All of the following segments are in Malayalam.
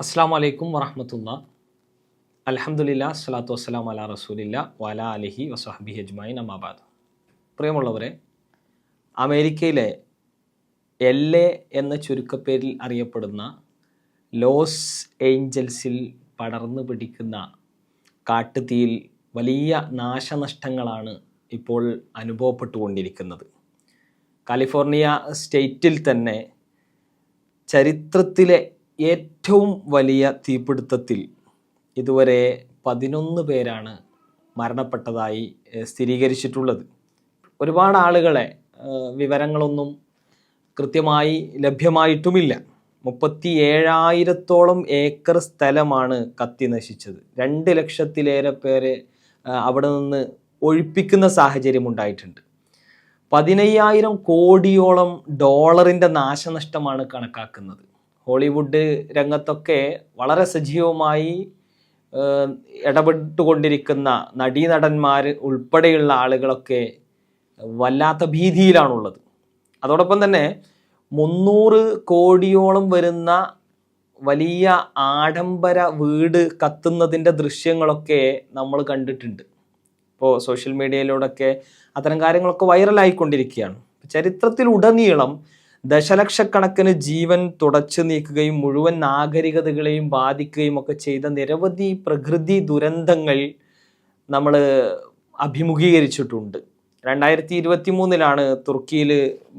അസ്സാം വലൈക്കും വറഹമത്തുള്ള. അലഹമുല്ല സ്വലാത്തു വസ്സലാം അല റസൂലില്ല വല അലിഹി വസ്ഹബി ഹജ്മായി നമാബാദ് പ്രിയമുള്ളവരെ അമേരിക്കയിലെ എൽ എ എന്ന ചുരുക്കപ്പേരിൽ അറിയപ്പെടുന്ന ലോസ് ഏഞ്ചൽസിൽ പടർന്നു പിടിക്കുന്ന കാട്ടുതീയിൽ വലിയ നാശനഷ്ടങ്ങളാണ് ഇപ്പോൾ അനുഭവപ്പെട്ടുകൊണ്ടിരിക്കുന്നത്. കാലിഫോർണിയ സ്റ്റേറ്റിൽ തന്നെ ചരിത്രത്തിലെ ഏറ്റവും വലിയ തീപിടുത്തത്തിൽ ഇതുവരെ പതിനൊന്ന് പേരാണ് മരണപ്പെട്ടതായി സ്ഥിരീകരിച്ചിട്ടുള്ളത്. ഒരുപാട് ആളുകളെ വിവരങ്ങളൊന്നും കൃത്യമായി ലഭ്യമായിട്ടുമില്ല. മുപ്പത്തി ഏഴായിരത്തോളം ഏക്കർ സ്ഥലമാണ് കത്തി നശിച്ചത്. രണ്ട് ലക്ഷത്തിലേറെ പേരെ അവിടെ നിന്ന് ഒഴിപ്പിക്കുന്ന സാഹചര്യം ഉണ്ടായിട്ടുണ്ട്. പതിനയ്യായിരം കോടിയോളം ഡോളറിന്റെ നാശനഷ്ടമാണ് കണക്കാക്കുന്നത്. ഹോളിവുഡ് രംഗത്തൊക്കെ വളരെ സജീവമായി ഇടപെട്ടുകൊണ്ടിരിക്കുന്ന നടീനടന്മാർ ഉൾപ്പെടെയുള്ള ആളുകളൊക്കെ വല്ലാത്ത ഭീതിയിലാണുള്ളത്. അതോടൊപ്പം തന്നെ മുന്നൂറ് കോടിയോളം വരുന്ന വലിയ ആഡംബര വീട് കത്തുന്നതിന്റെ ദൃശ്യങ്ങളൊക്കെ നമ്മൾ കണ്ടിട്ടുണ്ട്. ഇപ്പോൾ സോഷ്യൽ മീഡിയയിലൂടെയൊക്കെ അത്തരം കാര്യങ്ങളൊക്കെ വൈറലായിക്കൊണ്ടിരിക്കുകയാണ്. ചരിത്രത്തിലുടനീളം ദശലക്ഷക്കണക്കിന് ജീവൻ തുടച്ചു നീക്കുകയും മുഴുവൻ നാഗരികതകളെയും ബാധിക്കുകയും ഒക്കെ ചെയ്ത നിരവധി പ്രകൃതി ദുരന്തങ്ങൾ നമ്മൾ അഭിമുഖീകരിച്ചിട്ടുണ്ട്. രണ്ടായിരത്തി ഇരുപത്തി മൂന്നിലാണ് തുർക്കിയിൽ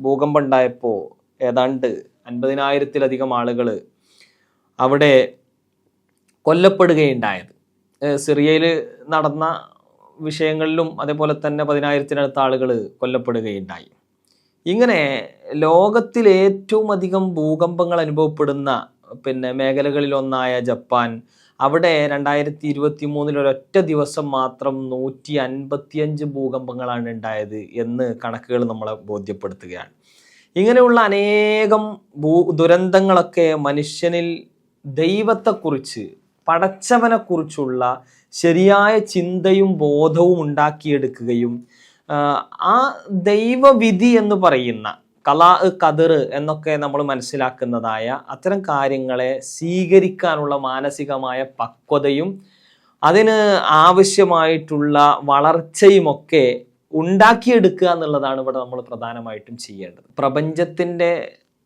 ഭൂകമ്പം ഉണ്ടായപ്പോൾ ഏതാണ്ട് അൻപതിനായിരത്തിലധികം ആളുകൾ അവിടെ കൊല്ലപ്പെടുകയുണ്ടായത്. സിറിയയിൽ നടന്ന വിഷയങ്ങളിലും അതേപോലെ തന്നെ പതിനായിരത്തിനടുത്ത ആളുകൾ കൊല്ലപ്പെടുകയുണ്ടായി. ഇങ്ങനെ ലോകത്തിൽ ഏറ്റവും അധികം ഭൂകമ്പങ്ങൾ അനുഭവപ്പെടുന്ന പിന്നെ മേഖലകളിൽ ഒന്നായ ജപ്പാൻ അവിടെ രണ്ടായിരത്തി ഇരുപത്തി മൂന്നിൽ ഒരൊറ്റ ദിവസം മാത്രം നൂറ്റി അൻപത്തിയഞ്ച് ഭൂകമ്പങ്ങളാണ് ഉണ്ടായത് എന്ന് കണക്കുകൾ നമ്മളെ ബോധ്യപ്പെടുത്തുകയാണ്. ഇങ്ങനെയുള്ള അനേകം ഭൂ ദുരന്തങ്ങളൊക്കെ മനുഷ്യനിൽ ദൈവത്തെക്കുറിച്ച് പടച്ചവനെക്കുറിച്ചുള്ള ശരിയായ ചിന്തയും ബോധവും ഉണ്ടാക്കിയെടുക്കുകയും ആ, ദൈവവിധി എന്ന് പറയുന്ന കലാ കതിർ എന്നൊക്കെ നമ്മൾ മനസ്സിലാക്കുന്നതായ അത്തരം കാര്യങ്ങളെ സ്വീകരിക്കാനുള്ള മാനസികമായ പക്വതയും അതിന് ആവശ്യമായിട്ടുള്ള വളർച്ചയുമൊക്കെ ഉണ്ടാക്കിയെടുക്കുക എന്നുള്ളതാണ് ഇവിടെ നമ്മൾ പ്രധാനമായിട്ടും ചെയ്യേണ്ടത്. പ്രപഞ്ചത്തിന്റെ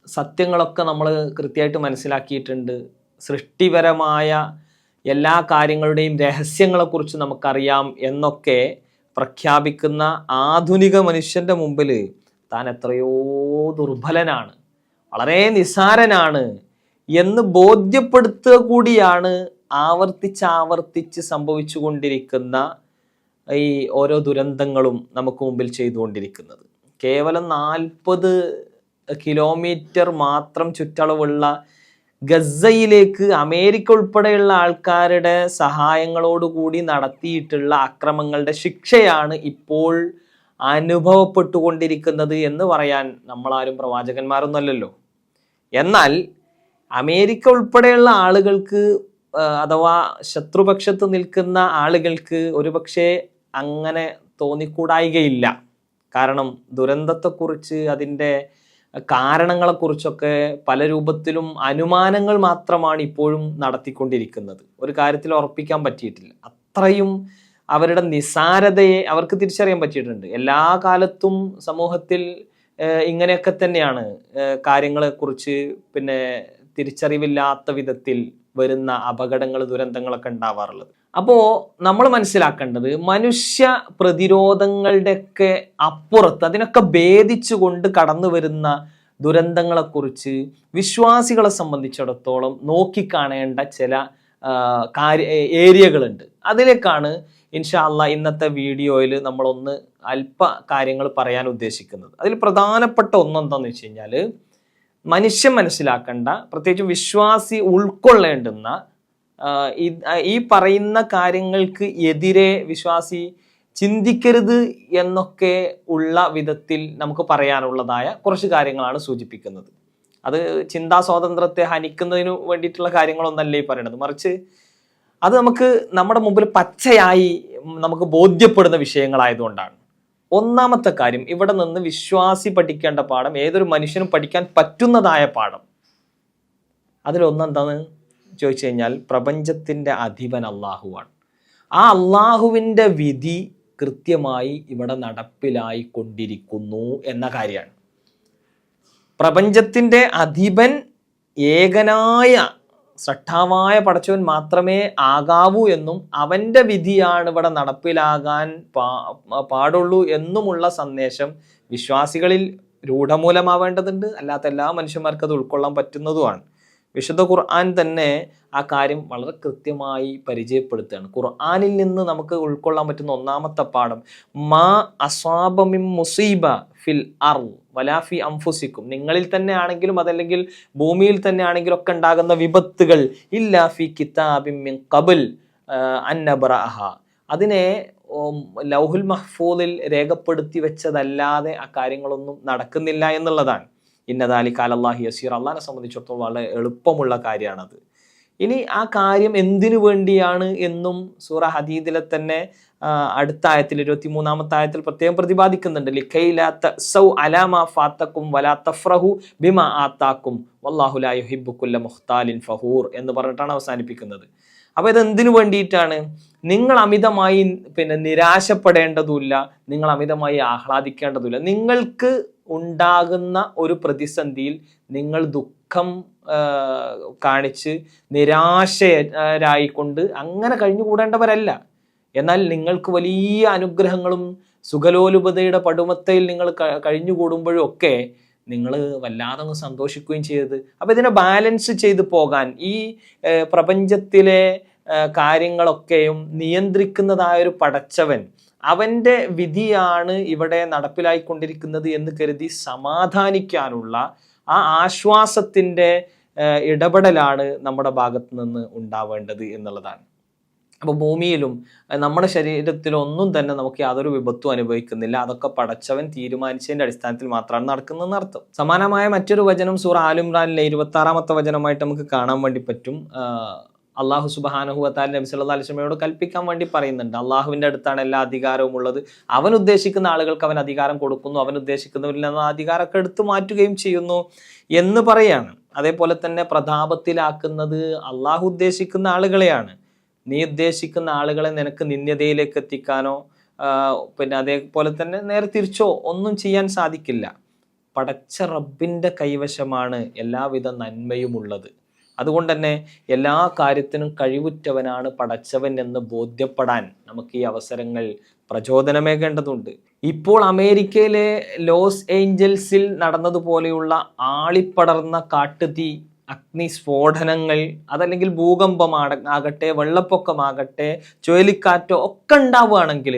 സത്യങ്ങളൊക്കെ നമ്മൾ കൃത്യമായിട്ട് മനസ്സിലാക്കിയിട്ടുണ്ട്. സൃഷ്ടിപരമായ എല്ലാ കാര്യങ്ങളുടെയും രഹസ്യങ്ങളെക്കുറിച്ച് നമുക്കറിയാം എന്നൊക്കെ പ്രഖ്യാപിക്കുന്ന ആധുനിക മനുഷ്യന്റെ മുമ്പിൽ താൻ എത്രയോ ദുർബലനാണ് വളരെ നിസാരനാണ് എന്ന് ബോധ്യപ്പെടുത്തുക കൂടിയാണ് ആവർത്തിച്ച് ആവർത്തിച്ച് സംഭവിച്ചു കൊണ്ടിരിക്കുന്ന ഈ ഓരോ ദുരന്തങ്ങളും നമുക്ക് മുമ്പിൽ ചെയ്തുകൊണ്ടിരിക്കുന്നത്. കേവലം നാൽപ്പത് കിലോമീറ്റർ മാത്രം ചുറ്റളവുള്ള ഗസയിലേക്ക് അമേരിക്ക ഉൾപ്പെടെയുള്ള ആൾക്കാരുടെ സഹായങ്ങളോടുകൂടി നടത്തിയിട്ടുള്ള അക്രമങ്ങളുടെ ശിക്ഷയാണ് ഇപ്പോൾ അനുഭവപ്പെട്ടുകൊണ്ടിരിക്കുന്നത് എന്ന് പറയാൻ നമ്മളാരും പ്രവാചകന്മാരൊന്നുമല്ലല്ലോ. എന്നാൽ അമേരിക്ക ഉൾപ്പെടെയുള്ള ആളുകൾക്ക് അഥവാ ശത്രുപക്ഷത്ത് നിൽക്കുന്ന ആളുകൾക്ക് ഒരുപക്ഷെ അങ്ങനെ തോന്നിക്കൂടായികയില്ല. കാരണം ദുരന്തത്തെക്കുറിച്ച് അതിന്റെ കാരണങ്ങളെക്കുറിച്ചൊക്കെ പല രൂപത്തിലും അനുമാനങ്ങൾ മാത്രമാണ് ഇപ്പോഴും നടത്തിക്കൊണ്ടിരിക്കുന്നത്. ഒരു കാര്യത്തിൽ ഉറപ്പിക്കാൻ പറ്റിയിട്ടില്ല. അത്രയും അവരുടെ നിസാരതയെ അവർക്ക് തിരിച്ചറിയാൻ പറ്റിയിട്ടുണ്ട്. എല്ലാ കാലത്തും സമൂഹത്തിൽ ഇങ്ങനെയൊക്കെ തന്നെയാണ് കാര്യങ്ങളെക്കുറിച്ച് പിന്നെ തിരിച്ചറിവില്ലാത്ത വിധത്തിൽ വരുന്ന അപകടങ്ങൾ ദുരന്തങ്ങളൊക്കെ ഉണ്ടാവാറുള്ളത്. അപ്പോൾ നമ്മൾ മനസ്സിലാക്കേണ്ടത് മനുഷ്യ പ്രതിരോധങ്ങളുടെയൊക്കെ അപ്പുറത്ത് അതിനൊക്കെ ഭേദിച്ചുകൊണ്ട് കടന്നു വരുന്ന ദുരന്തങ്ങളെക്കുറിച്ച് വിശ്വാസികളെ സംബന്ധിച്ചിടത്തോളം നോക്കിക്കാണേണ്ട ചില കാര്യ ഏരിയകളുണ്ട്. അതിലേക്കാണ് ഇൻഷാല്ല ഇന്നത്തെ വീഡിയോയിൽ നമ്മളൊന്ന് അല്പ കാര്യങ്ങൾ പറയാൻ ഉദ്ദേശിക്കുന്നത്. അതിൽ പ്രധാനപ്പെട്ട ഒന്നെന്താന്ന് വെച്ച് കഴിഞ്ഞാൽ മനുഷ്യൻ മനസ്സിലാക്കേണ്ട പ്രത്യേകിച്ചും വിശ്വാസി ഉൾക്കൊള്ളേണ്ടുന്ന ഈ- പറയുന്ന കാര്യങ്ങൾക്ക് എതിരെ വിശ്വാസി ചിന്തിക്കരുത് എന്നൊക്കെ ഉള്ള വിധത്തിൽ നമുക്ക് പറയാനുള്ളതായ കുറച്ച് കാര്യങ്ങളാണ് സൂചിപ്പിക്കുന്നത്. അത് ചിന്താ സ്വാതന്ത്ര്യത്തെ ഹനിക്കുന്നതിന് വേണ്ടിയിട്ടുള്ള കാര്യങ്ങളൊന്നല്ലേ ഈ പറയുന്നത്. മറിച്ച് അത് നമുക്ക് നമ്മുടെ മുമ്പിൽ പച്ചയായി നമുക്ക് ബോധ്യപ്പെടുന്ന വിഷയങ്ങളായതുകൊണ്ടാണ്. ഒന്നാമത്തെ കാര്യം ഇവിടെ നിന്ന് വിശ്വാസി പഠിക്കേണ്ട പാഠം ഏതൊരു മനുഷ്യനും പഠിക്കാൻ പറ്റുന്നതായ പാഠം. അതിലൊന്നെന്താണ്? ചോദിച്ചു കഴിഞ്ഞാൽ പ്രപഞ്ചത്തിന്റെ അധിപൻ അള്ളാഹുവാണ്. ആ അള്ളാഹുവിന്റെ വിധി കൃത്യമായി ഇവിടെ നടപ്പിലായി കൊണ്ടിരിക്കുന്നു എന്ന കാര്യമാണ്. പ്രപഞ്ചത്തിന്റെ അധിപൻ ഏകനായ ശ്രദ്ധാവായ പടച്ചവൻ മാത്രമേ ആകാവൂ എന്നും അവന്റെ വിധിയാണ് ഇവിടെ നടപ്പിലാകാൻ പാ പാടുള്ളൂ എന്നുമുള്ള സന്ദേശം വിശ്വാസികളിൽ രൂഢമൂലമാവേണ്ടതുണ്ട്. അല്ലാത്ത എല്ലാ മനുഷ്യന്മാർക്കും അത് ഉൾക്കൊള്ളാൻ പറ്റുന്നതുമാണ്. വിശുദ്ധ ഖുർആൻ തന്നെ ആ കാര്യം വളരെ കൃത്യമായി പരിചയപ്പെടുത്തുകയാണ്. ഖുർആനിൽ നിന്ന് നമുക്ക് ഉൾക്കൊള്ളാൻ പറ്റുന്ന ഒന്നാമത്തെ പാഠം മാ അസ്വാബമിം മുസീബ ഫിൽ അർ വലാഫി അംഫുസിക്കും നിങ്ങളിൽ തന്നെ ആണെങ്കിലും അതല്ലെങ്കിൽ ഭൂമിയിൽ തന്നെ ആണെങ്കിലും ഒക്കെ ഉണ്ടാകുന്ന വിപത്തുകൾ ഇല്ലാ ഫി കിതാബിൻ മിൻ കബിൽ അന്നബ്രഹ അതിനെ ലൗഹുൽ മഹ്ഫൂദിൽ രേഖപ്പെടുത്തി വെച്ചതല്ലാതെ ആ കാര്യങ്ങളൊന്നും നടക്കുന്നില്ല എന്നുള്ളതാണ്. ഇന്നദാലി കാലല്ലാഹി യസീർ. അള്ളാഹിനെ സംബന്ധിച്ചിടത്തോളം വളരെ എളുപ്പമുള്ള കാര്യമാണത്. ഇനി ആ കാര്യം എന്തിനു വേണ്ടിയാണ് എന്നും സൂറ ഹദീദിലെ തന്നെ അടുത്ത ആയത്തിൽ ഇരുപത്തി മൂന്നാമത്തെ ആയത്തിൽ പ്രത്യേകം പ്രതിപാദിക്കുന്നുണ്ട്. ഫാത്തക്കും വലാ മുഖ്താലിൻ ഫഹൂർ എന്ന് പറഞ്ഞിട്ടാണ് അവസാനിപ്പിക്കുന്നത്. അപ്പോൾ ഇത് എന്തിനു വേണ്ടിയിട്ടാണ്? നിങ്ങൾ അമിതമായി പിന്നെ നിരാശപ്പെടേണ്ടതുമില്ല. നിങ്ങൾ അമിതമായി ആഹ്ലാദിക്കേണ്ടതുമില്ല. നിങ്ങൾക്ക് ഉണ്ടാകുന്ന ഒരു പ്രതിസന്ധിയിൽ നിങ്ങൾ ദുഃഖം കാണിച്ച് നിരാശരായിക്കൊണ്ട് അങ്ങനെ കഴിഞ്ഞുകൂടേണ്ടവരല്ല. എന്നാൽ നിങ്ങൾക്ക് വലിയ അനുഗ്രഹങ്ങളും സുഖലോലുപതയുടെ പടുമത്തയിൽ നിങ്ങൾ കഴിഞ്ഞുകൂടുമ്പോഴൊക്കെ നിങ്ങൾ വല്ലാതെ അങ്ങ് സന്തോഷിക്കുകയും ചെയ്തത് അപ്പം ഇതിനെ ബാലൻസ് ചെയ്ത് പോകാൻ ഈ പ്രപഞ്ചത്തിലെ കാര്യങ്ങളൊക്കെയും നിയന്ത്രിക്കുന്നതായ ഒരു പടച്ചവൻ അവന്റെ വിധിയാണ് ഇവിടെ നടപ്പിലായിക്കൊണ്ടിരിക്കുന്നത് എന്ന് കരുതി സമാധാനിക്കാനുള്ള ആ ആശ്വാസത്തിന്റെ ഇടപെടലാണ് നമ്മുടെ ഭാഗത്ത് നിന്ന് ഉണ്ടാവേണ്ടത് എന്നുള്ളതാണ്. അപ്പോൾ ഭൂമിയിലും നമ്മുടെ ശരീരത്തിലും ഒന്നും തന്നെ നമുക്ക് യാതൊരു വിപത്തും അനുഭവിക്കുന്നില്ല. അതൊക്കെ പടച്ചവൻ തീരുമാനിച്ചതിന്റെ അടിസ്ഥാനത്തിൽ മാത്രമാണ് നടക്കുന്നതെന്ന് അർത്ഥം. സമാനമായ മറ്റൊരു വചനം സൂറ ആലുംറാനിലെ ഇരുപത്തി ആറാമത്തെ വചനമായിട്ട് നമുക്ക് കാണാൻ വേണ്ടി പറ്റും. അള്ളാഹു സുബാനഹുഅത്താൽ നബി സല്ലല്ലാഹു അലൈഹി വസല്ലമയോട് കൽപ്പിക്കാൻ വേണ്ടി പറയുന്നുണ്ട്. അള്ളാഹുവിന്റെ അടുത്താണ് എല്ലാ അധികാരവും ഉള്ളത്. അവൻ ഉദ്ദേശിക്കുന്ന ആളുകൾക്ക് അവൻ അധികാരം കൊടുക്കുന്നു. അവൻ ഉദ്ദേശിക്കുന്നവരിൽ നിന്ന് അധികാരമൊക്കെ എടുത്തു മാറ്റുകയും ചെയ്യുന്നു എന്ന് പറയാണ്. അതേപോലെ തന്നെ പ്രതാപത്തിലാക്കുന്നത് അള്ളാഹു ഉദ്ദേശിക്കുന്ന ആളുകളെയാണ്. നീ ഉദ്ദേശിക്കുന്ന ആളുകളെ നിനക്ക് നിന്ദ്യതയിലേക്ക് എത്തിക്കാനോ പിന്നെ അതേപോലെ തന്നെ നേരെ തിരിച്ചോ ഒന്നും ചെയ്യാൻ സാധിക്കില്ല. പടച്ച റബ്ബിന്റെ കൈവശമാണ് എല്ലാവിധ നന്മയും ഉള്ളത്. അതുകൊണ്ട് തന്നെ എല്ലാ കാര്യത്തിനും കഴിവുറ്റവനാണ് പടച്ചവൻ എന്ന് ബോധ്യപ്പെടാൻ നമുക്ക് ഈ അവസരങ്ങൾ പ്രചോദനമേകേണ്ടതുണ്ട്. ഇപ്പോൾ അമേരിക്കയിലെ ലോസ് ഏഞ്ചൽസിൽ നടന്നതുപോലെയുള്ള ആളിപ്പടർന്ന കാട്ടുതീ അഗ്നിസ്ഫോടനങ്ങൾ അതല്ലെങ്കിൽ ഭൂകമ്പമാട ആകട്ടെ വെള്ളപ്പൊക്കമാകട്ടെ ചുഴലിക്കാറ്റോ ഒക്കെ ഉണ്ടാവുകയാണെങ്കിൽ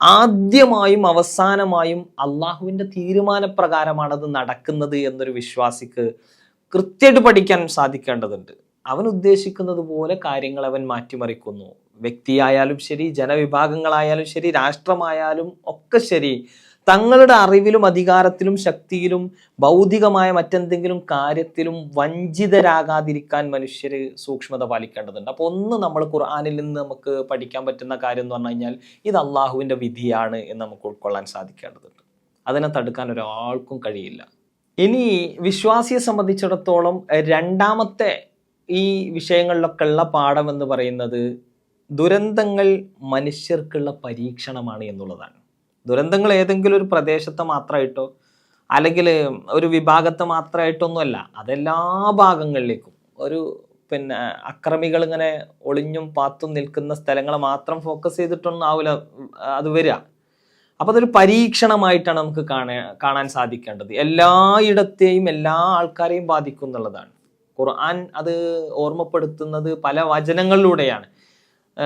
ആദ്യമായും അവസാനമായും അള്ളാഹുവിന്റെ തീരുമാനപ്രകാരമാണത് നടക്കുന്നത് എന്നൊരു വിശ്വാസിക്ക് കൃത്യമായിട്ട് പഠിക്കാൻ സാധിക്കേണ്ടതുണ്ട്. അവൻ ഉദ്ദേശിക്കുന്നത് പോലെ കാര്യങ്ങൾ അവൻ മാറ്റിമറിക്കുന്നു. വ്യക്തിയായാലും ശരി ജനവിഭാഗങ്ങളായാലും ശരി രാഷ്ട്രമായാലും ഒക്കെ ശരി തങ്ങളുടെ അറിവിലും അധികാരത്തിലും ശക്തിയിലും ഭൗതികമായ മറ്റെന്തെങ്കിലും കാര്യത്തിലും വഞ്ചിതരാകാതിരിക്കാൻ മനുഷ്യർ സൂക്ഷ്മത പാലിക്കേണ്ടതുണ്ട്. അപ്പോൾ ഒന്ന് നമ്മൾ ഖുർആാനിൽ നിന്ന് നമുക്ക് പഠിക്കാൻ പറ്റുന്ന കാര്യം എന്ന് പറഞ്ഞു കഴിഞ്ഞാൽ ഇത് അള്ളാഹുവിന്റെ വിധിയാണ് എന്ന് നമുക്ക് ഉൾക്കൊള്ളാൻ സാധിക്കേണ്ടതുണ്ട്. അതിനെ തടുക്കാൻ ഒരാൾക്കും കഴിയില്ല. ഇനി വിശ്വാസിയെ സംബന്ധിച്ചിടത്തോളം രണ്ടാമത്തെ ഈ വിഷയങ്ങളിലൊക്കെ ഉള്ള പാഠം എന്ന് പറയുന്നത് ദുരന്തങ്ങൾ മനുഷ്യർക്കുള്ള പരീക്ഷണമാണ് എന്നുള്ളതാണ്. ദുരന്തങ്ങൾ ഏതെങ്കിലും ഒരു പ്രദേശത്തെ മാത്രമായിട്ടോ അല്ലെങ്കിൽ ഒരു വിഭാഗത്തെ മാത്രമായിട്ടൊന്നുമല്ല അതെല്ലാ ഭാഗങ്ങളിലേക്കും ഒരു പിന്നെ അക്രമികൾ ഇങ്ങനെ ഒളിഞ്ഞും പാത്തും നിൽക്കുന്ന സ്ഥലങ്ങൾ മാത്രം ഫോക്കസ് ചെയ്തിട്ടൊന്നും ആവില്ല അത് വരിക. അപ്പോൾ അതൊരു പരീക്ഷണമായിട്ടാണ് നമുക്ക് കാണാൻ സാധിക്കേണ്ടത്. എല്ലായിടത്തെയും എല്ലാ ആൾക്കാരെയും ബാധിക്കും എന്നുള്ളതാണ് ഖുർആൻ അത് ഓർമ്മപ്പെടുത്തുന്നത് പല വചനങ്ങളിലൂടെയാണ്.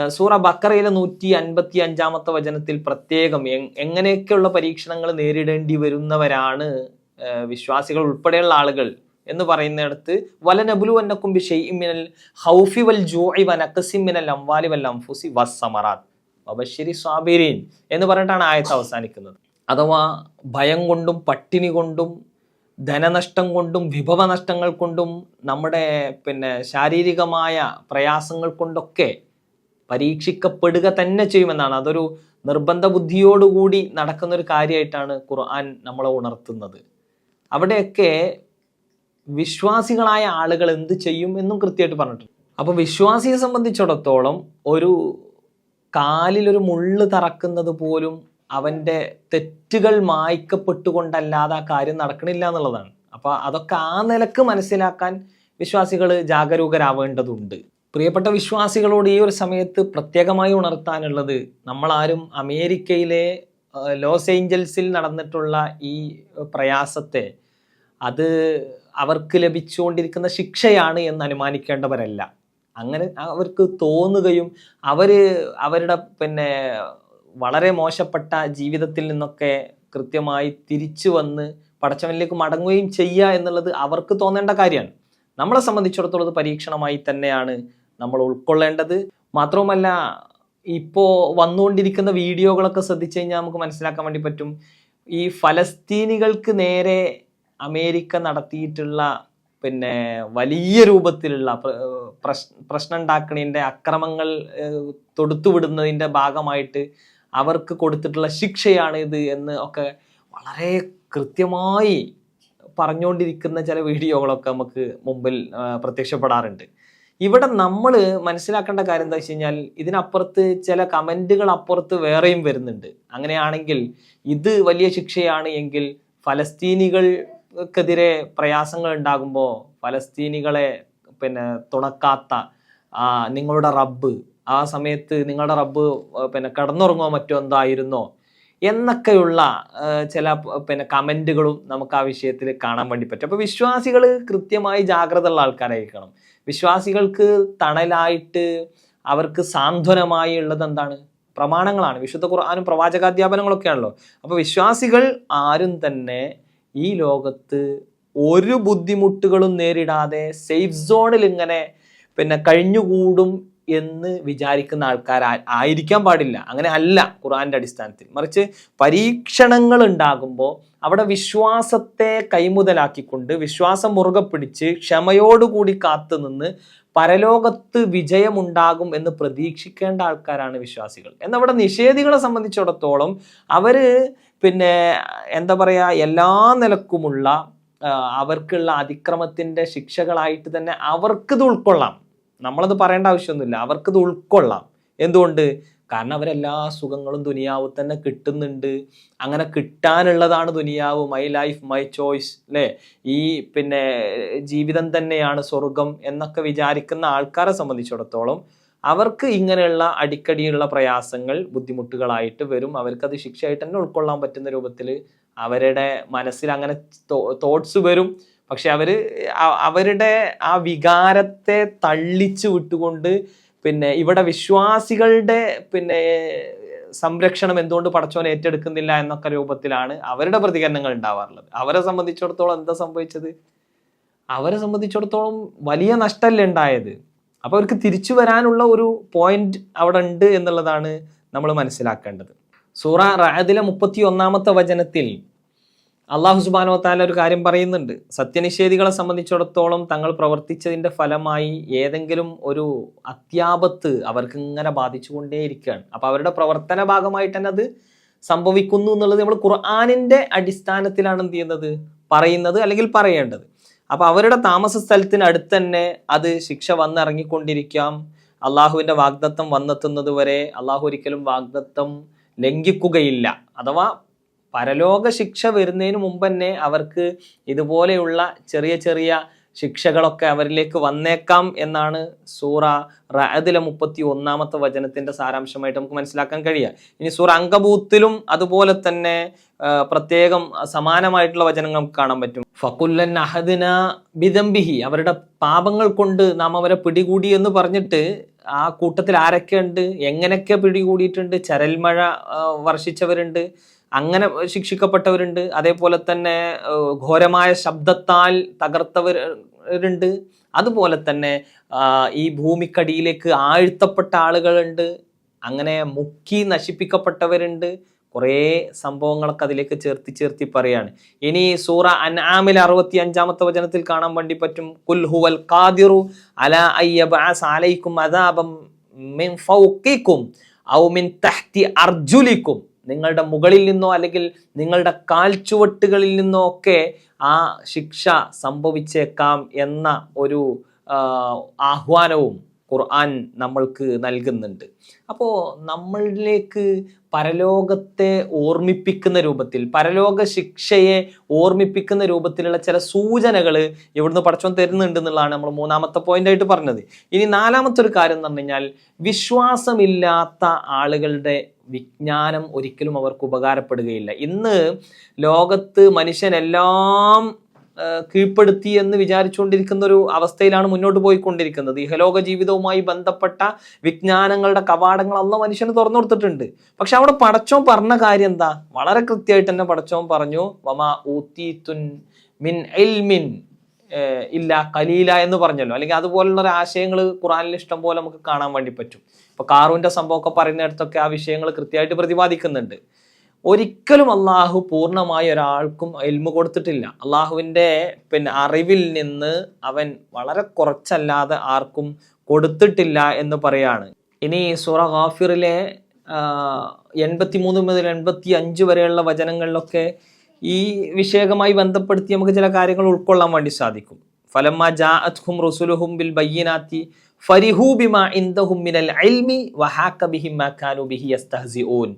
സൂറ ബക്കറയിലെ നൂറ്റി അൻപത്തി അഞ്ചാമത്തെ വചനത്തിൽ പ്രത്യേകം എങ്- എങ്ങനെയൊക്കെയുള്ള പരീക്ഷണങ്ങൾ നേരിടേണ്ടി വരുന്നവരാണ് വിശ്വാസികൾ ഉൾപ്പെടെയുള്ള ആളുകൾ എന്ന് പറയുന്നിടത്ത് വലനബുലു അന്നക്കും ബി മിനൽ ഹൗഫി വൽ ജൂഇ വനക്കസിമിനൽ മിനൽ അംവാലി വൽ അംഫുസി വസ്സമറാത്ത് വബശ്ശിരി സ്വാബിരീൻ എന്ന് പറഞ്ഞിട്ടാണ് ആയത്ത് അവസാനിക്കുന്നത്. അഥവാ ഭയം കൊണ്ടും പട്ടിണി കൊണ്ടും ധനനഷ്ടം കൊണ്ടും വിഭവ നഷ്ടങ്ങൾ കൊണ്ടും നമ്മുടെ പിന്നെ ശാരീരികമായ പ്രയാസങ്ങൾ കൊണ്ടൊക്കെ പരീക്ഷിക്കപ്പെടുക തന്നെ ചെയ്യുമെന്നാണ്. അതൊരു നിർബന്ധ ബുദ്ധിയോടുകൂടി നടക്കുന്ന ഒരു കാര്യമായിട്ടാണ് ഖുർആൻ നമ്മളെ ഉണർത്തുന്നത്. അവിടെയൊക്കെ വിശ്വാസികളായ ആളുകൾ എന്ത് ചെയ്യും എന്നും കൃത്യമായിട്ട് പറഞ്ഞിട്ടുണ്ട്. അപ്പോൾ വിശ്വാസിയെ സംബന്ധിച്ചിടത്തോളം ഒരു കാലിലൊരു മുള്ള് തറക്കുന്നത് പോലും അവന്റെ തെറ്റുകൾ മായ്ക്കപ്പെട്ടുകൊണ്ടല്ലാതെ ആ കാര്യം നടക്കണില്ല എന്നുള്ളതാണ്. അപ്പോൾ അതൊക്കെ ആ നിലയ്ക്ക് മനസ്സിലാക്കാൻ വിശ്വാസികൾ ജാഗരൂകരാവേണ്ടതുണ്ട്. പ്രിയപ്പെട്ട വിശ്വാസികളോട് ഈ ഒരു സമയത്ത് പ്രത്യേകമായി ഉണർത്താനുള്ളത് നമ്മളാരും അമേരിക്കയിലെ ലോസ് ഏഞ്ചൽസിൽ നടന്നിട്ടുള്ള ഈ പ്രയാസത്തെ അത് അവർക്ക് ലഭിച്ചുകൊണ്ടിരിക്കുന്ന ശിക്ഷയാണ് എന്ന് അനുമാനിക്കേണ്ടവരല്ല. അങ്ങനെ അവർക്ക് തോന്നുകയും അവർ അവരുടെ പിന്നെ വളരെ മോശപ്പെട്ട ജീവിതത്തിൽ നിന്നൊക്കെ കൃത്യമായി തിരിച്ചു വന്ന് പടച്ചവനിലേക്ക് മടങ്ങുകയും ചെയ്യുക എന്നുള്ളത് അവർക്ക് തോന്നേണ്ട കാര്യമാണ്. നമ്മളെ സംബന്ധിച്ചിടത്തോളം പരീക്ഷണമായി തന്നെയാണ് നമ്മൾ ഉൾക്കൊള്ളേണ്ടത്. മാത്രവുമല്ല ഇപ്പോൾ വന്നുകൊണ്ടിരിക്കുന്ന വീഡിയോകളൊക്കെ ശ്രദ്ധിച്ചു കഴിഞ്ഞാൽ നമുക്ക് മനസ്സിലാക്കാൻ വേണ്ടി പറ്റും. ഈ ഫലസ്തീനികൾക്ക് നേരെ അമേരിക്ക നടത്തിയിട്ടുള്ള പിന്നെ വലിയ രൂപത്തിലുള്ള പ്ര- പ്രശ് പ്രശ്നം ഉണ്ടാക്കണതിന്റെ അക്രമങ്ങൾ തൊടുത്തുവിടുന്നതിന്റെ ഭാഗമായിട്ട് അവർക്ക് കൊടുത്തിട്ടുള്ള ശിക്ഷയാണ് ഇത് എന്ന് ഒക്കെ വളരെ കൃത്യമായി പറഞ്ഞുകൊണ്ടിരിക്കുന്ന ചില വീഡിയോകളൊക്കെ നമുക്ക് മുമ്പിൽ പ്രത്യക്ഷപ്പെടാറുണ്ട്. ഇവിടെ നമ്മൾ മനസ്സിലാക്കേണ്ട കാര്യം എന്താ വെച്ച് കഴിഞ്ഞാൽ ഇതിനപ്പുറത്ത് ചില കമന്റുകൾ അപ്പുറത്ത് വേറെയും വരുന്നുണ്ട്. അങ്ങനെയാണെങ്കിൽ ഇത് വലിയ ശിക്ഷയാണ് എങ്കിൽ ഫലസ്തീനികൾക്കെതിരെ പ്രയാസങ്ങൾ ഉണ്ടാകുമ്പോൾ ഫലസ്തീനികളെ പിന്നെ തുണക്കാത്ത നിങ്ങളുടെ റബ്ബ് ആ സമയത്ത് നിങ്ങളുടെ റബ്ബ് പിന്നെ കിടന്നുറങ്ങോ മറ്റോ എന്തായിരുന്നോ എന്നൊക്കെയുള്ള ചില പിന്നെ കമന്റുകളും നമുക്ക് ആ വിഷയത്തിൽ കാണാൻ വേണ്ടി പറ്റും. അപ്പോൾ വിശ്വാസികൾ കൃത്യമായി ജാഗ്രത ഉള്ള ആൾക്കാരായിരിക്കണം. വിശ്വാസികൾക്ക് തണലായിട്ട് അവർക്ക് സാന്ത്വനമായി ഉള്ളത് എന്താണ്? പ്രമാണങ്ങളാണ്. വിശുദ്ധ ഖുർആാനും പ്രവാചകാധ്യാപനങ്ങളൊക്കെയാണല്ലോ. അപ്പോൾ വിശ്വാസികൾ ആരും തന്നെ ഈ ലോകത്ത് ഒരു ബുദ്ധിമുട്ടുകളും നേരിടാതെ സേഫ് സോണിൽ ഇങ്ങനെ പിന്നെ കഴിഞ്ഞുകൂടും എന്ന് വിചാരിക്കുന്ന ആൾക്കാർ ആയിരിക്കാൻ പാടില്ല. അങ്ങനെ അല്ല ഖുർആന്റെ അടിസ്ഥാനത്തിൽ. മറിച്ച് പരീക്ഷണങ്ങൾ ഉണ്ടാകുമ്പോൾ അവിടെ വിശ്വാസത്തെ കൈമുതലാക്കിക്കൊണ്ട് വിശ്വാസം മുറുകെ പിടിച്ച് ക്ഷമയോടുകൂടി കാത്തു നിന്ന് പരലോകത്ത് വിജയമുണ്ടാകും എന്ന് പ്രതീക്ഷിക്കേണ്ട ആൾക്കാരാണ് വിശ്വാസികൾ. എന്നവിടെ നിഷേധികളെ സംബന്ധിച്ചിടത്തോളം അവർ പിന്നെ എന്താ പറയുക എല്ലാ നിലക്കുമുള്ള അവർക്കുള്ള അതിക്രമത്തിന്റെ ശിക്ഷകളായിട്ട് തന്നെ അവർക്കിത് ഉൾക്കൊള്ളാം. നമ്മളത് പറയേണ്ട ആവശ്യമൊന്നുമില്ല. അവർക്കിത് ഉൾക്കൊള്ളാം. എന്തുകൊണ്ട്? കാരണം അവരെല്ലാ സുഖങ്ങളും ദുനിയാവ് തന്നെ കിട്ടുന്നുണ്ട്. അങ്ങനെ കിട്ടാനുള്ളതാണ് ദുനിയാവ്. മൈ ലൈഫ് മൈ ചോയ്സ് അല്ലേ ഈ പിന്നെ ജീവിതം തന്നെയാണ് സ്വർഗം എന്നൊക്കെ വിചാരിക്കുന്ന ആൾക്കാരെ സംബന്ധിച്ചിടത്തോളം അവർക്ക് ഇങ്ങനെയുള്ള അടിക്കടിയുള്ള പ്രയാസങ്ങൾ ബുദ്ധിമുട്ടുകളായിട്ട് വരും. അവർക്കത് ശിക്ഷയായിട്ട് തന്നെ ഉൾക്കൊള്ളാൻ പറ്റുന്ന രൂപത്തിൽ അവരുടെ മനസ്സിൽ അങ്ങനെ തോട്ട്സ് വരും. പക്ഷെ അവർ അവരുടെ ആ വികാരത്തെ തള്ളിച്ചു വിട്ടുകൊണ്ട് പിന്നെ ഇവിടെ വിശ്വാസികളുടെ പിന്നെ സംരക്ഷണം എന്തുകൊണ്ട് പടച്ചോൻ ഏറ്റെടുക്കുന്നില്ല എന്നൊക്കെ രൂപത്തിലാണ് അവരുടെ പ്രതികരണങ്ങൾ ഉണ്ടാവാറുള്ളത്. അവരെ സംബന്ധിച്ചിടത്തോളം എന്താ സംഭവിച്ചത്? അവരെ സംബന്ധിച്ചിടത്തോളം വലിയ നഷ്ടമല്ലേ ഉണ്ടായത്? അപ്പൊ അവർക്ക് തിരിച്ചു വരാനുള്ള ഒരു പോയിന്റ് അവിടെ ഉണ്ട് എന്നുള്ളതാണ് നമ്മൾ മനസ്സിലാക്കേണ്ടത്. സൂറ റാദിലെ മുപ്പത്തി ഒന്നാമത്തെ വചനത്തിൽ അള്ളാഹു സുബാനോ താല ഒരു കാര്യം പറയുന്നുണ്ട്. സത്യനിഷേധികളെ സംബന്ധിച്ചിടത്തോളം തങ്ങൾ പ്രവർത്തിച്ചതിന്റെ ഫലമായി ഏതെങ്കിലും ഒരു അത്യാപത്ത് അവർക്ക് ഇങ്ങനെ ബാധിച്ചുകൊണ്ടേയിരിക്കുകയാണ്. അപ്പോൾ അവരുടെ പ്രവർത്തന ഭാഗമായിട്ട് തന്നെ അത് സംഭവിക്കുന്നു എന്നുള്ളത് നമ്മൾ ഖുർആാനിന്റെ അടിസ്ഥാനത്തിലാണ് എന്ത് ചെയ്യുന്നത്? പറയുന്നത് അല്ലെങ്കിൽ പറയേണ്ടത്. അപ്പൊ അവരുടെ താമസ സ്ഥലത്തിന് അടുത്ത് തന്നെ അത് ശിക്ഷ വന്നിറങ്ങിക്കൊണ്ടിരിക്കാം. അള്ളാഹുവിന്റെ വാഗ്ദത്തം വന്നെത്തുന്നത് വരെ അള്ളാഹു ഒരിക്കലും വാഗ്ദത്തം ലംഘിക്കുകയില്ല. അഥവാ പരലോക ശിക്ഷ വരുന്നതിന് മുമ്പ് തന്നെ അവർക്ക് ഇതുപോലെയുള്ള ചെറിയ ചെറിയ ശിക്ഷകളൊക്കെ അവരിലേക്ക് വന്നേക്കാം എന്നാണ് സൂറ റഅദിലെ മുപ്പത്തി ഒന്നാമത്തെ വചനത്തിന്റെ സാരാംശമായിട്ട് നമുക്ക് മനസ്സിലാക്കാൻ കഴിയുക. ഇനി സൂറ അങ്കബൂത്തിലും അതുപോലെ തന്നെ പ്രത്യേകം സമാനമായിട്ടുള്ള വചനങ്ങൾ നമുക്ക് കാണാൻ പറ്റും. ഫക്കുല്ലൻ അഹദിന ബിദംബിഹി അവരുടെ പാപങ്ങൾ കൊണ്ട് നാം അവരെ പിടികൂടി എന്ന് പറഞ്ഞിട്ട് ആ കൂട്ടത്തിൽ ആരൊക്കെയുണ്ട്? എങ്ങനെയൊക്കെ പിടികൂടിയിട്ടുണ്ട്? ചരൽമഴ വർഷിച്ചവരുണ്ട്. അങ്ങനെ ശിക്ഷിക്കപ്പെട്ടവരുണ്ട്. അതേപോലെ തന്നെ ഘോരമായ ശബ്ദത്താൽ തകർത്തവരുണ്ട് അതുപോലെ തന്നെ ഈ ഭൂമിക്കടിയിലേക്ക് ആഴ്ത്തപ്പെട്ട ആളുകളുണ്ട്. അങ്ങനെ മുക്കി നശിപ്പിക്കപ്പെട്ടവരുണ്ട്. കുറേ സംഭവങ്ങളൊക്കെ അതിലേക്ക് ചേർത്തി ചേർത്തി പറയാണ്. ഇനി സൂറ അൻആമിൽ അറുപത്തി അഞ്ചാമത്തെ വചനത്തിൽ കാണാൻ വേണ്ടി പറ്റും. കുൽ ഹുവൽ ഖാദിറു അല അലൈക്കും അദാബം മിൻ ഫൗക്കിക്കും ഔ മിൻ തഹ്തി അർജുലിക്കും. നിങ്ങളുടെ മുകളിൽ നിന്നോ അല്ലെങ്കിൽ നിങ്ങളുടെ കാൽച്ചുവട്ടുകളിൽ നിന്നോ ഒക്കെ ആ ശിക്ഷ സംഭവിച്ചേക്കാം എന്ന ഒരു ആഹ്വാനവും ഖുർആൻ നമ്മൾക്ക് നൽകുന്നുണ്ട്. അപ്പോൾ നമ്മളിലേക്ക് പരലോകത്തെ ഓർമ്മിപ്പിക്കുന്ന രൂപത്തിൽ പരലോക ശിക്ഷയെ ഓർമ്മിപ്പിക്കുന്ന രൂപത്തിലുള്ള ചില സൂചനകൾ ഇവിടുന്ന് പഠിച്ചോൻ തരുന്നുണ്ട് എന്നുള്ളതാണ് നമ്മൾ മൂന്നാമത്തെ പോയിന്റ് ആയിട്ട് പറഞ്ഞത്. ഇനി നാലാമത്തെ ഒരു കാര്യം എന്ന് പറഞ്ഞു കഴിഞ്ഞാൽ വിശ്വാസമില്ലാത്ത ആളുകളുടെ വിജ്ഞാനം ഒരിക്കലും അവർക്ക് ഉപകാരപ്പെടുകയില്ല. ഇന്ന് ലോകത്ത് മനുഷ്യനെല്ലാം കീഴ്പ്പെടുത്തി എന്ന് വിചാരിച്ചുകൊണ്ടിരിക്കുന്ന ഒരു അവസ്ഥയിലാണ് മുന്നോട്ട് പോയിക്കൊണ്ടിരിക്കുന്നത്. ഇഹലോക ജീവിതവുമായി ബന്ധപ്പെട്ട വിജ്ഞാനങ്ങളുടെ കവാടങ്ങൾ അന്ന് മനുഷ്യന് തുറന്നു കൊടുത്തിട്ടുണ്ട്. പക്ഷെ അവിടെ പടച്ചോൻ പറഞ്ഞ കാര്യം എന്താ? വളരെ കൃത്യമായിട്ട് തന്നെ പടച്ചോൻ പറഞ്ഞു വമാ ഊത്തീത്തുൻ മിൻ ഇൽമിൻ ഏഹ് ഇല്ല കലീല എന്ന് പറഞ്ഞല്ലോ. അല്ലെങ്കിൽ അതുപോലുള്ള ഒരു ആശയങ്ങൾ ഖുറാനിൽ ഇഷ്ടം പോലെ നമുക്ക് കാണാൻ വേണ്ടി പറ്റും. ഇപ്പൊ കാറൂന്റെ സംഭവമൊക്കെ പറയുന്നിടത്തൊക്കെ ആ വിഷയങ്ങൾ കൃത്യമായിട്ട് പ്രതിപാദിക്കുന്നുണ്ട്. ഒരിക്കലും അള്ളാഹു പൂർണമായി ഒരാൾക്കും എൽമ കൊടുത്തിട്ടില്ല. അള്ളാഹുവിന്റെ പിന്നെ അറിവിൽ നിന്ന് അവൻ വളരെ കുറച്ചല്ലാതെ ആർക്കും കൊടുത്തിട്ടില്ല എന്ന് പറയാണ്. ഇനി സൂറ ഗാഫിറിലെ എൺപത്തി മൂന്ന് മുതൽ എൺപത്തി അഞ്ച് വരെയുള്ള വചനങ്ങളിലൊക്കെ ഈ വിഷയകമായി ബന്ധപ്പെടുത്തി നമുക്ക് ചില കാര്യങ്ങൾ ഉൾക്കൊള്ളാൻ വേണ്ടി സാധിക്കും. ഫലമ്മ ജാഅത്ഹും റുസുലുഹും ബിൽ ബയ്യനാത്തി ഫരിഹു ബിമാ ഇന്ദഹും മിനൽ ഇൽമി വഹാക്ക ബിഹിം മാ കാനൂ ബിഹി യസ്തഹസിഊൻ.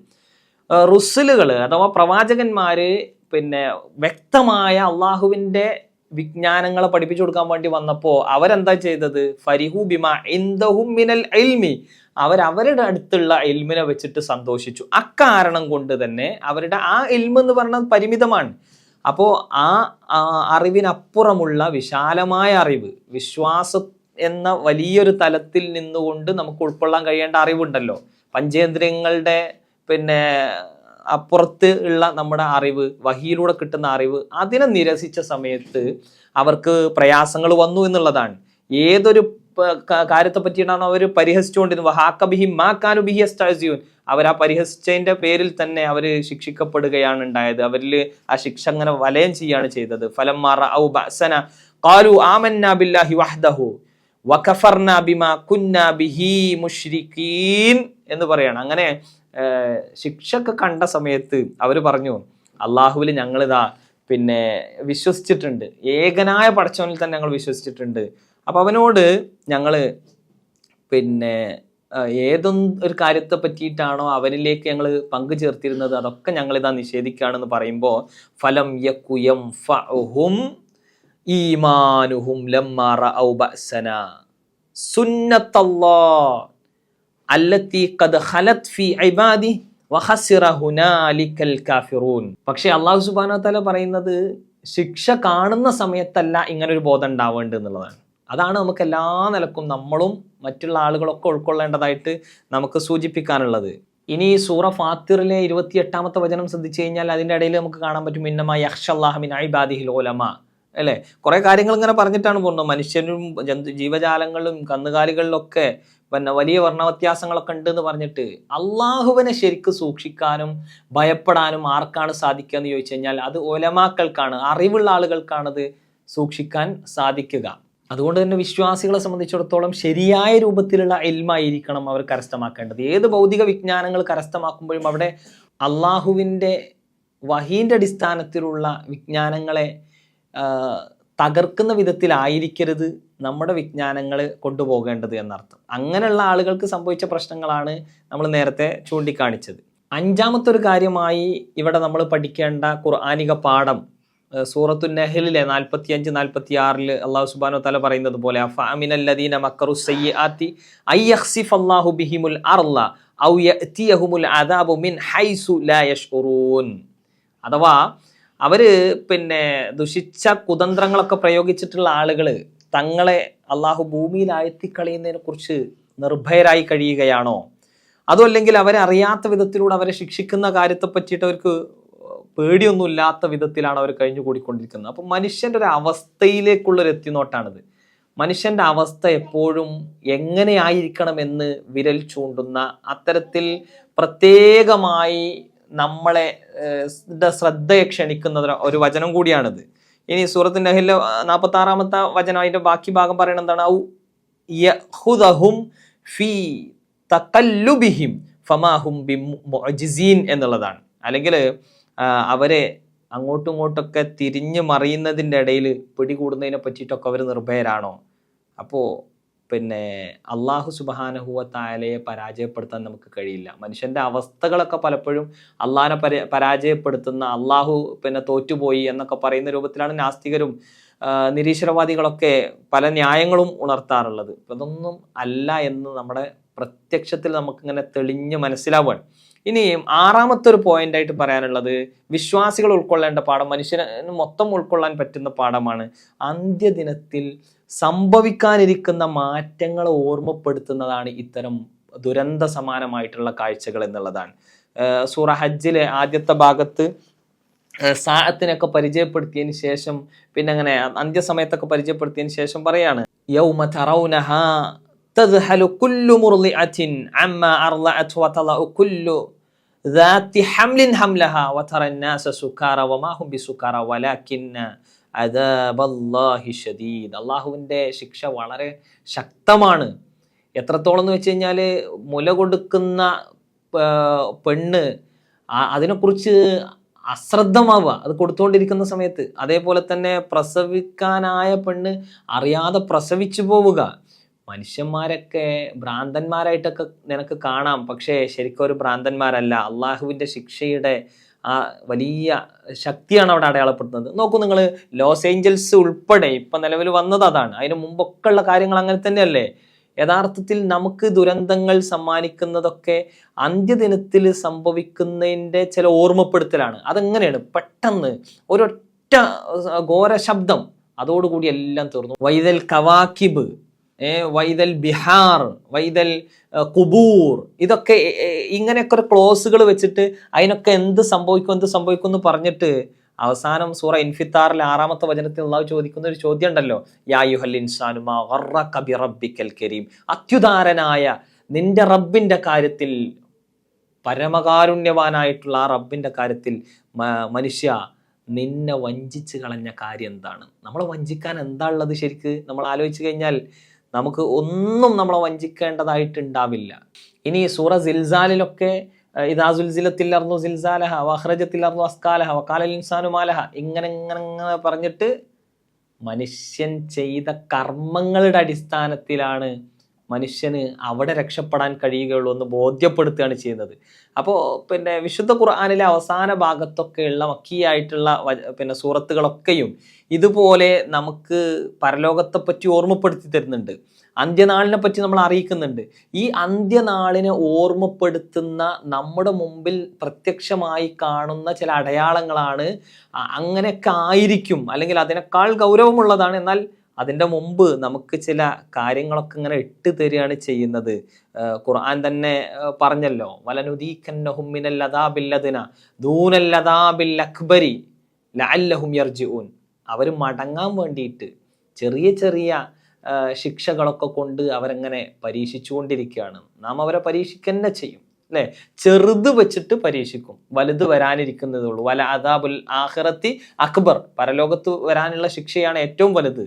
റുസുലുകൾ അഥവാ പ്രവാചകന്മാര് പിന്നെ വ്യക്തമായ അള്ളാഹുവിന്റെ വിജ്ഞാനങ്ങളെ പഠിപ്പിച്ചു കൊടുക്കാൻ വേണ്ടി വന്നപ്പോ അവരെന്താ ചെയ്തത്? ഫരിഹു ബിമ ഇന്ദഹും മിനൽ ഇൽമി. അവർ അവരുടെ അടുത്തുള്ള എൽമിനെ വെച്ചിട്ട് സന്തോഷിച്ചു. അക്കാരണം കൊണ്ട് തന്നെ അവരുടെ ആ എൽമ് എന്ന് പറയുന്നത് പരിമിതമാണ്. അപ്പോൾ ആ അറിവിനപ്പുറമുള്ള വിശാലമായ അറിവ് വിശ്വാസ എന്ന വലിയൊരു തലത്തിൽ നിന്നുകൊണ്ട് നമുക്ക് ഉൾക്കൊള്ളാൻ കഴിയേണ്ട അറിവുണ്ടല്ലോ. പഞ്ചേന്ദ്രിയങ്ങളുടെ പിന്നെ അപ്പുറത്ത് ഉള്ള നമ്മുടെ അറിവ് വഹിയിലൂടെ കിട്ടുന്ന അറിവ് അതിനെ നിരസിച്ച സമയത്ത് അവർക്ക് പ്രയാസങ്ങൾ വന്നു എന്നുള്ളതാണ്. ഏതൊരു കാര്യത്തെ പറ്റിയിട്ടാണ് അവർ പരിഹസിച്ചുകൊണ്ടിരുന്നത്? വഹാക്കബിഹി മാ കാനുബിഹി അസ്താസിയൂൻ അവർ ആ പരിഹസിച്ചതിന്റെ പേരിൽ തന്നെ അവർ ശിക്ഷിക്കപ്പെടുകയാണ് ഉണ്ടായത്. അവരിൽ ആ ശിക്ഷ അങ്ങനെ വലയം ചെയ്യാണ് ചെയ്തത്. ഫലം മാറ ഔ ബസന കാലു ആമന്ന ബില്ലാഹി വഹ്ദഹു വഖഫർന ബിമാ കുന്ന ബിഹി മുഷ്രിക്കീൻ എന്ന് പറയാണ്. അങ്ങനെ ഏഹ്, ശിക്ഷയൊക്കെ കണ്ട സമയത്ത് അവർ പറഞ്ഞു അള്ളാഹുവിൽ ഞങ്ങളിതാ പിന്നെ വിശ്വസിച്ചിട്ടുണ്ട്. ഏകനായ പടച്ചവനിൽ തന്നെ ഞങ്ങൾ വിശ്വസിച്ചിട്ടുണ്ട്. അപ്പോൾ അവനോട് ഞങ്ങൾ പിന്നെ ഏതൊന്ന് ഒരു കാര്യത്തെ പറ്റിയിട്ടാണോ അവനിലേക്ക് ഞങ്ങൾ പങ്കു ചേർത്തിരുന്നത് അതൊക്കെ ഞങ്ങൾ ഇതാ നിഷേധിക്കുകയാണെന്ന് പറയുമ്പോൾ ഫലം യക്കുയം ഫഹും ഈമാനുഹും ലമ്മാ ഔ ബസന സുന്നത്തല്ലാ അല്ലത്തി ഖദ് ഖലത് ഫി കാഫിറൂൻ. പക്ഷേ അള്ളാഹു സുബാന പറയുന്നത് ശിക്ഷ കാണുന്ന സമയത്തല്ല ഇങ്ങനെ ഒരു ബോധം ഉണ്ടാവേണ്ടത് എന്നുള്ളതാണ്. അതാണ് നമുക്ക് എല്ലാ നിലക്കും നമ്മളും മറ്റുള്ള ആളുകളൊക്കെ ഉൾക്കൊള്ളേണ്ടതായിട്ട് നമുക്ക് സൂചിപ്പിക്കാനുള്ളത്. ഇനി സൂറ ഫാത്തിറിലെ ഇരുപത്തി എട്ടാമത്തെ വചനം ശ്രദ്ധിച്ചു കഴിഞ്ഞാൽ അതിന്റെ ഇടയിൽ നമുക്ക് കാണാൻ പറ്റും ഇന്നമ യക്ഷല്ലാഹമിൻ ഐബാദിഹിൽ ഓലമ അല്ലേ? കുറേ കാര്യങ്ങൾ ഇങ്ങനെ പറഞ്ഞിട്ടാണ് പോകുന്നത്. മനുഷ്യനും ജന്തു ജീവജാലങ്ങളിലും കന്നുകാലികളിലൊക്കെ പിന്നെ വലിയ വർണവ്യത്യാസങ്ങളൊക്കെ ഉണ്ട് എന്ന് പറഞ്ഞിട്ട് അള്ളാഹുവിനെ ശരിക്ക് സൂക്ഷിക്കാനും ഭയപ്പെടാനും ആർക്കാണ് സാധിക്കുക എന്ന് ചോദിച്ചു കഴിഞ്ഞാൽ അത് ഒലമാക്കൾക്കാണ് അറിവുള്ള ആളുകൾക്കാണത് സൂക്ഷിക്കാൻ സാധിക്കുക. അതുകൊണ്ട് തന്നെ വിശ്വാസികളെ സംബന്ധിച്ചിടത്തോളം ശരിയായ രൂപത്തിലുള്ള എൽമായിരിക്കണം അവർ കരസ്ഥമാക്കേണ്ടത്. ഏത് ഭൗതിക വിജ്ഞാനങ്ങൾ കരസ്ഥമാക്കുമ്പോഴും അവിടെ അള്ളാഹുവിന്റെ വഹീന്റെ അടിസ്ഥാനത്തിലുള്ള വിജ്ഞാനങ്ങളെ തകർക്കുന്ന വിധത്തിലായിരിക്കരുത്. നമ്മുടെ വിജ്ഞാനങ്ങൾ കൊണ്ടുപോകേണ്ടത് എന്നർത്ഥം. അങ്ങനെയുള്ള ആളുകൾക്ക് സംഭവിച്ച പ്രശ്നങ്ങളാണ് നമ്മൾ നേരത്തെ ചൂണ്ടിക്കാണിച്ചത്. അഞ്ചാമത്തെ ഒരു കാര്യമായി ഇവിടെ നമ്മൾ പഠിക്കേണ്ട ഖുർആാനിക പാഠം സൂറത്തു നെഹലിലെ നാൽപ്പത്തി അഞ്ച് നാൽപ്പത്തി ആറിൽ അള്ളാഹു സുബാനോ തല പറയുന്നത് പോലെ മക്കറു സയ്യാത്തി ബിഹിമുൽ ഔ മിൻ ഹൈസു ലാ അഥവാ അവർ പിന്നെ ദുഷിച്ച കുതന്ത്രങ്ങളൊക്കെ പ്രയോഗിച്ചിട്ടുള്ള ആളുകൾ തങ്ങളെ അള്ളാഹു ഭൂമിയിൽ ആഴ്ത്തിക്കളയുന്നതിനെ കുറിച്ച് നിർഭയരായി കഴിയുകയാണോ? അതോ അല്ലെങ്കിൽ അവരെ അറിയാത്ത വിധത്തിലൂടെ അവരെ ശിക്ഷിക്കുന്ന കാര്യത്തെ പറ്റിയിട്ട് അവർക്ക് പേടിയൊന്നുമില്ലാത്ത വിധത്തിലാണ് അവർ കഴിഞ്ഞു കൂടിക്കൊണ്ടിരിക്കുന്നത് അപ്പം മനുഷ്യന്റെ ഒരു അവസ്ഥയിലേക്കുള്ളൊരു എത്തിനോട്ടാണിത്. മനുഷ്യന്റെ അവസ്ഥ എപ്പോഴും എങ്ങനെയായിരിക്കണമെന്ന് വിരൽ ചൂണ്ടുന്ന അത്തരത്തിൽ പ്രത്യേകമായി നമ്മളെ ശ്രദ്ധയെ ക്ഷണിക്കുന്ന ഒരു വചനം കൂടിയാണിത്. ഇനി സൂറത്തിന്റെ നഹിലെ നാൽപ്പത്തി ആറാമത്തെ വചനം അതിന്റെ ബാക്കി ഭാഗം പറയുന്നത് എന്താണ്? ഫമാഹും എന്നുള്ളതാണ്. അല്ലെങ്കിൽ അവരെ അങ്ങോട്ടും ഇങ്ങോട്ടൊക്കെ തിരിഞ്ഞു മറിയുന്നതിന്റെ ഇടയിൽ പിടികൂടുന്നതിനെ പറ്റിയിട്ടൊക്കെ അവർ നിർഭയരാണോ? അപ്പോൾ പിന്നെ അള്ളാഹു സുബാനഹുവ തായാലയെ പരാജയപ്പെടുത്താൻ നമുക്ക് കഴിയില്ല. മനുഷ്യന്റെ അവസ്ഥകളൊക്കെ പലപ്പോഴും അള്ളാഹിനെ പര പരാജയപ്പെടുത്തുന്ന അള്ളാഹു പിന്നെ തോറ്റുപോയി എന്നൊക്കെ പറയുന്ന രൂപത്തിലാണ് നാസ്തികരും നിരീശ്വരവാദികളൊക്കെ പല ന്യായങ്ങളും ഉണർത്താറുള്ളത്. അതൊന്നും അല്ല എന്ന് നമ്മുടെ പ്രത്യക്ഷത്തിൽ നമുക്കിങ്ങനെ തെളിഞ്ഞ് മനസ്സിലാവുകയാണ് ഇനിയും ആറാമത്തെ ഒരു പോയിന്റ് ആയിട്ട് പറയാനുള്ളത് വിശ്വാസികൾ ഉൾക്കൊള്ളേണ്ട പാഠം മനുഷ്യന് മൊത്തം ഉൾക്കൊള്ളാൻ പറ്റുന്ന പാഠമാണ് അന്ത്യദിനത്തിൽ സംഭവിക്കാനിരിക്കുന്ന മാറ്റങ്ങളെ ഓർമ്മപ്പെടുത്തുന്നതാണ് ഇത്തരം ദുരന്ത സമാനമായിട്ടുള്ള കാഴ്ചകൾ എന്നുള്ളതാണ് ഏർ സൂറ ഹജ്ജിലെ ആദ്യത്തെ ഭാഗത്ത് ഏർ സാഅത്തിനൊക്കെ പരിചയപ്പെടുത്തിയതിന് ശേഷം പിന്നെ അങ്ങനെ അന്ത്യസമയത്തൊക്കെ പരിചയപ്പെടുത്തിയതിന് ശേഷം പറയാണ് യൗമ തറൗനഹാ تذهل كل مرضعة عما أرضعت وتضع كل ذات حمل حملها وترى الناس سكارى وما هم بسكارى ولكن അദാബല്ലാഹി ഷദീദ്. അള്ളാഹുവിന്റെ ശിക്ഷ വളരെ ശക്തമാണ്. എത്രത്തോളം എന്ന് വെച്ച് കഴിഞ്ഞാൽ മുല കൊടുക്കുന്ന പെണ്ണ് അതിനെക്കുറിച്ച് അശ്രദ്ധമാവുക. അത് കൊടുത്തുകൊണ്ടിരിക്കുന്ന സമയത്ത് അതേപോലെ തന്നെ പ്രസവിക്കാനായ പെണ്ണ് അറിയാതെ പ്രസവിച്ചു പോവുക. മനുഷ്യന്മാരൊക്കെ ഭ്രാന്തന്മാരായിട്ടൊക്കെ നിനക്ക് കാണാം. പക്ഷേ ശരിക്കും ഒരു ഭ്രാന്തന്മാരല്ല. അള്ളാഹുവിന്റെ ശിക്ഷയുടെ ആ വലിയ ശക്തിയാണ് അവിടെ അടയാളപ്പെടുത്തുന്നത്. നോക്കൂ നിങ്ങൾ ലോസ് ഏഞ്ചൽസ് ഉൾപ്പെടെ ഇപ്പം നിലവിൽ വന്നത് അതാണ്. അതിന് മുമ്പൊക്കെ ഉള്ള കാര്യങ്ങൾ അങ്ങനെ തന്നെയല്ലേ? യഥാർത്ഥത്തിൽ നമുക്ക് ദുരന്തങ്ങൾ സമ്മാനിക്കുന്നതൊക്കെ അന്ത്യദിനത്തിൽ സംഭവിക്കുന്നതിന്റെ ചില ഓർമ്മപ്പെടുത്തലാണ്. അതെങ്ങനെയാണ്? പെട്ടെന്ന് ഒരൊറ്റ ഘോര ശബ്ദം അതോടുകൂടി എല്ലാം തീർന്നു. വൈതൽ കവാക്കിബ് വൈതൽ ബിഹാർ വൈതൽ കുബൂർ ഇതൊക്കെ ഇങ്ങനെയൊക്കെ ഒരു ക്ലോസുകൾ വെച്ചിട്ട് അതിനൊക്കെ എന്ത് സംഭവിക്കും എന്ത് സംഭവിക്കും എന്ന് പറഞ്ഞിട്ട് അവസാനം സൂറ ഇൻഫിത്താറിലെ ആറാമത്തെ വചനത്തിൽ അള്ളാഹു ചോദിക്കുന്ന ഒരു ചോദ്യം ഉണ്ടല്ലോ യായുഹൽ കരീം. അത്യുദാരനായ നിന്റെ റബ്ബിന്റെ കാര്യത്തിൽ പരമകാരുണ്യവാനായിട്ടുള്ള ആ റബ്ബിന്റെ കാര്യത്തിൽ മനുഷ്യ നിന്നെ വഞ്ചിച്ച് കളഞ്ഞ കാര്യം എന്താണ്? നമ്മൾ വഞ്ചിക്കാൻ എന്താ ഉള്ളത് ശരിക്ക്? നമ്മൾ ആലോചിച്ച് കഴിഞ്ഞാൽ നമുക്ക് ഒന്നും നമ്മളെ വഞ്ചിക്കേണ്ടതായിട്ടുണ്ടാവില്ല. ഇനി സൂറ സിൽസാലിലൊക്കെ ഇതാസുൽസിലത്തില്ലർന്നു ഇതാ സുൽസിലത്തില്ലർന്നു സിൽസാലഹ വഹ്റജത്തില്ലർന്നു അസ്കാലഹ വക്കാലൽ ഇൻസാനു മാലഹ ഇങ്ങനെ ഇങ്ങനെ ഇങ്ങനെ പറഞ്ഞിട്ട് മനുഷ്യൻ ചെയ്ത കർമ്മങ്ങളുടെ അടിസ്ഥാനത്തിലാണ് മനുഷ്യന് അവിടെ രക്ഷപ്പെടാൻ കഴിയുകയുള്ളൂ എന്ന് ബോധ്യപ്പെടുത്തുകയാണ് ചെയ്യുന്നത്. അപ്പോൾ പിന്നെ വിശുദ്ധ ഖുർആാനിലെ അവസാന ഭാഗത്തൊക്കെയുള്ള മക്കിയായിട്ടുള്ള പിന്നെ സൂറത്തുകളൊക്കെയും ഇതുപോലെ നമുക്ക് പരലോകത്തെ പറ്റി ഓർമ്മപ്പെടുത്തി തരുന്നുണ്ട്. അന്ത്യനാളിനെ പറ്റി നമ്മൾ അറിയിക്കുന്നുണ്ട്. ഈ അന്ത്യനാളിനെ ഓർമ്മപ്പെടുത്തുന്ന നമ്മുടെ മുമ്പിൽ പ്രത്യക്ഷമായി കാണുന്ന ചില അടയാളങ്ങളാണ് അങ്ങനെയൊക്കെ ആയിരിക്കും. അല്ലെങ്കിൽ അതിനേക്കാൾ ഗൗരവമുള്ളതാണ്. എന്നാൽ അതിന്റെ മുമ്പ് നമുക്ക് ചില കാര്യങ്ങളൊക്കെ ഇങ്ങനെ ഇട്ട് തരികയാണ് ചെയ്യുന്നത്. ഖുർആൻ തന്നെ പറഞ്ഞല്ലോ അദാബിൽ അക്ബരി യർജിഊൻ. അവർ മടങ്ങാൻ വേണ്ടിയിട്ട് ചെറിയ ചെറിയ ശിക്ഷകളൊക്കെ കൊണ്ട് അവരങ്ങനെ പരീക്ഷിച്ചുകൊണ്ടിരിക്കുകയാണ്. നാം അവരെ പരീക്ഷിക്കന്നെ ചെയ്യും അല്ലെ? ചെറുത് വെച്ചിട്ട് പരീക്ഷിക്കും. വലുത് വരാനിരിക്കുന്നതേ ഉള്ളൂ. വല അദാബുൽ ആഹ്റത്തി അക്ബർ. പരലോകത്ത് വരാനുള്ള ശിക്ഷയാണ് ഏറ്റവും വലുത്.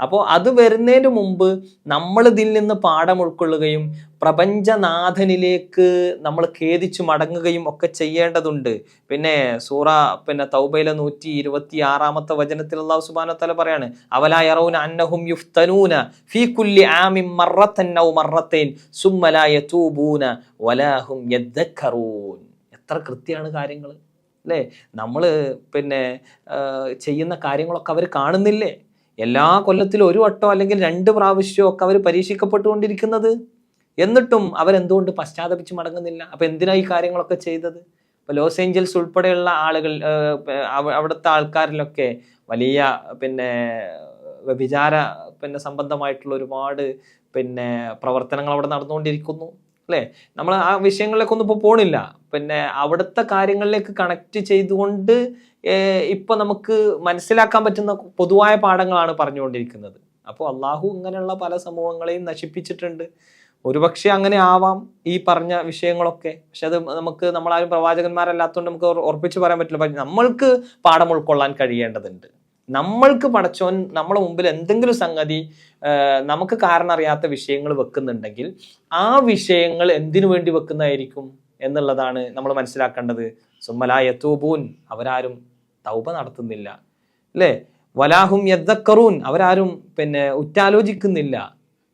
അപ്പോൾ അത് വരുന്നതിന് മുമ്പ് നമ്മൾ ഇതിൽ നിന്ന് പാഠം ഉൾക്കൊള്ളുകയും പ്രപഞ്ചനാഥനിലേക്ക് നമ്മൾ ഖേദിച്ചു മടങ്ങുകയും ഒക്കെ ചെയ്യേണ്ടതുണ്ട്. പിന്നെ സൂറ പിന്നെ തൗബയിലെ നൂറ്റി ഇരുപത്തി ആറാമത്തെ വചനത്തിൽ അള്ളാഹു സുബാന തല പറയാണ് അവലാ യറൗന അന്നഹും യുഫ്തനൂന ഫീ കുല്ലി ആമിൻ മറത്തന്നൗ മറത്തേൻ സുമ്മലായ തൂബൂന വലാഹും യദ്ദക്കറൂൻ. എത്ര കൃത്യമാണ് കാര്യങ്ങൾ അല്ലേ? നമ്മൾ പിന്നെ ചെയ്യുന്ന കാര്യങ്ങളൊക്കെ അവർ കാണുന്നില്ലേ? എല്ലാ കൊല്ലത്തിലും ഒരു വട്ടോ അല്ലെങ്കിൽ രണ്ട് പ്രാവശ്യമോ ഒക്കെ അവർ പരീക്ഷിക്കപ്പെട്ടുകൊണ്ടിരിക്കുന്നത്? എന്നിട്ടും അവരെന്തുകൊണ്ട് പശ്ചാത്തപിച്ച് മടങ്ങുന്നില്ല? അപ്പൊ എന്തിനാ ഈ കാര്യങ്ങളൊക്കെ ചെയ്തത്? ഇപ്പൊ ലോസ് ഏഞ്ചൽസ് ഉൾപ്പെടെയുള്ള ആളുകൾ അവിടുത്തെ ആൾക്കാരിലൊക്കെ വലിയ പിന്നെ വ്യഭിചാര പിന്നെ സംബന്ധമായിട്ടുള്ള ഒരുപാട് പിന്നെ പ്രവർത്തനങ്ങൾ അവിടെ നടന്നുകൊണ്ടിരിക്കുന്നു അല്ലേ? നമ്മൾ ആ വിഷയങ്ങളിലേക്കൊന്നും ഇപ്പോൾ പോണില്ല. പിന്നെ അവിടുത്തെ കാര്യങ്ങളിലേക്ക് കണക്ട് ചെയ്തുകൊണ്ട് ഇപ്പൊ നമുക്ക് മനസ്സിലാക്കാൻ പറ്റുന്ന പൊതുവായ പാഠങ്ങളാണ് പറഞ്ഞുകൊണ്ടിരിക്കുന്നത്. അപ്പോൾ അള്ളാഹു ഇങ്ങനെയുള്ള പല സമൂഹങ്ങളെയും നശിപ്പിച്ചിട്ടുണ്ട്. ഒരുപക്ഷെ അങ്ങനെ ആവാം ഈ പറഞ്ഞ വിഷയങ്ങളൊക്കെ. പക്ഷെ അത് നമുക്ക് നമ്മളാരും പ്രവാചകന്മാരല്ലാത്തതുകൊണ്ട് നമുക്ക് ഉറ- ഉറപ്പിച്ച് പറയാൻ പറ്റില്ല. പക്ഷെ നമ്മൾക്ക് പാഠം ഉൾക്കൊള്ളാൻ കഴിയേണ്ടതുണ്ട്. നമ്മൾക്ക് പഠിച്ചോൻ നമ്മളെ മുമ്പിൽ എന്തെങ്കിലും സംഗതി നമുക്ക് കാരണം അറിയാത്ത വിഷയങ്ങൾ വെക്കുന്നുണ്ടെങ്കിൽ ആ വിഷയങ്ങൾ എന്തിനു വേണ്ടി വെക്കുന്നതായിരിക്കും എന്നുള്ളതാണ് നമ്മൾ മനസ്സിലാക്കേണ്ടത്. സുമ്മലായ തൂബൂൻ അവരാരും തൗബ നടത്തുന്നില്ല. അല്ലേ വലാഹും യദ്ദക്കറൂൻ. അവരാരും പിന്നെ ഉറ്റാലോചിക്കുന്നില്ല.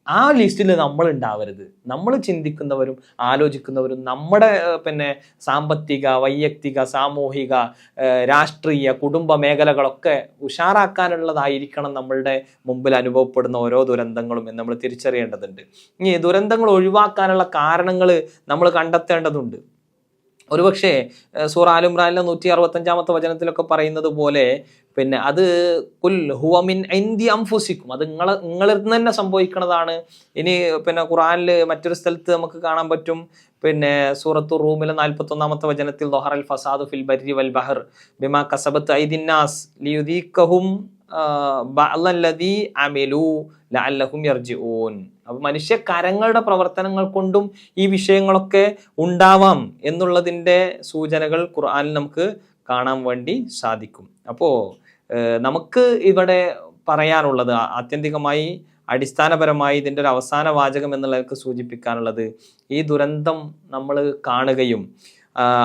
ആ ലിസ്റ്റിൽ നമ്മൾ ഉണ്ടാവരുത്. നമ്മൾ ചിന്തിക്കുന്നവരും ആലോചിക്കുന്നവരും നമ്മുടെ പിന്നെ സാമ്പത്തിക വൈയക്തിക സാമൂഹിക രാഷ്ട്രീയ കുടുംബ മേഖലകളൊക്കെ ഉഷാറാക്കാനുള്ളതായിരിക്കണം നമ്മളുടെ മുമ്പിൽ അനുഭവപ്പെടുന്ന ഓരോ ദുരന്തങ്ങളും എന്ന് നമ്മൾ തിരിച്ചറിയേണ്ടതുണ്ട്. ഇനി ദുരന്തങ്ങൾ ഒഴിവാക്കാനുള്ള കാരണങ്ങൾ നമ്മൾ കണ്ടെത്തേണ്ടതുണ്ട്. ഒരുപക്ഷെ സൂറ ആലുംറാനിലെ നൂറ്റി അറുപത്തഞ്ചാമത്തെ വചനത്തിലൊക്കെ പറയുന്നത് പോലെ പിന്നെ അത് കുൽ ഹുവമിൻ ഐന്തി അംഫുസിക്കും. അത് നിങ്ങളെ നിങ്ങളിൽ നിന്ന് തന്നെ സംഭവിക്കുന്നതാണ് ഇനി പിന്നെ ഖുറാനിൽ മറ്റൊരു സ്ഥലത്ത് നമുക്ക് കാണാൻ പറ്റും. പിന്നെ സൂറത്തു റൂമിലെ നാൽപ്പത്തൊന്നാമത്തെ വചനത്തിൽ ദൊഹറൽ ഫസാദു ഫിൽ ബരി വൽ ബഹർ ബിമാ കസബത്ത് ഐദിന്നാസ് ലിയുദീക്കഹും അമിലു ലഅല്ലഹും യർജിഊൻ. അപ്പൊ മനുഷ്യ കരങ്ങളുടെ പ്രവർത്തനങ്ങൾ കൊണ്ടും ഈ വിഷയങ്ങളൊക്കെ ഉണ്ടാവാം എന്നുള്ളതിന്റെ സൂചനകൾ ഖുർആാനിൽ നമുക്ക് കാണാൻ വേണ്ടി സാധിക്കും. അപ്പോൾ നമുക്ക് ഇവിടെ പറയാനുള്ളത് ആത്യന്തികമായി അടിസ്ഥാനപരമായി ഇതിന്റെ ഒരു അവസാന വാചകം എന്നുള്ളതൊക്കെ സൂചിപ്പിക്കാനുള്ളത് ഈ ദുരന്തം നമ്മൾ കാണുകയും